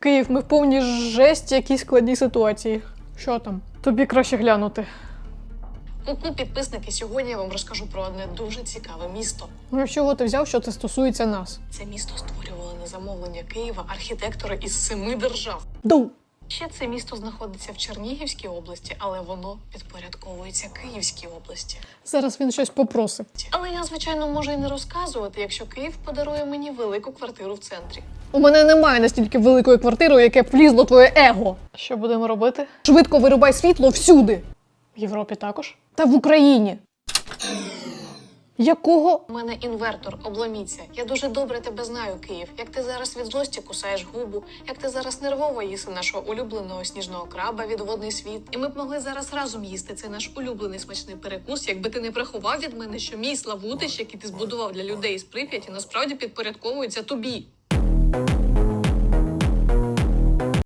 Київ, ми в повній жесті, якісь складні ситуації. Що там? Тобі краще глянути. Ку-ку, підписники, сьогодні я вам розкажу про одне дуже цікаве місто. Ну, з чого ти взяв, що це стосується нас? Це місто створювали на замовлення Києва архітектори із семи держав. Ду! Ще це місто знаходиться в Чернігівській області, але воно підпорядковується Київській області. Зараз він щось попросить. Але я, звичайно, можу і не розказувати, якщо Київ подарує мені велику квартиру в центрі. У мене немає настільки великої квартири, яке влізло твоє его. Що будемо робити? Швидко вирубай світло всюди. В Європі також. Та в Україні. Якого? У мене інвертор, обломіться. Я дуже добре тебе знаю, Київ. Як ти зараз від злості кусаєш губу, як ти зараз нервово їси нашого улюбленого сніжного краба від водний світ. І ми б могли зараз разом їсти цей наш улюблений смачний перекус, якби ти не приховав від мене, що мій славутич, який ти збудував для людей з Прип'яті, насправді підпорядковується тобі.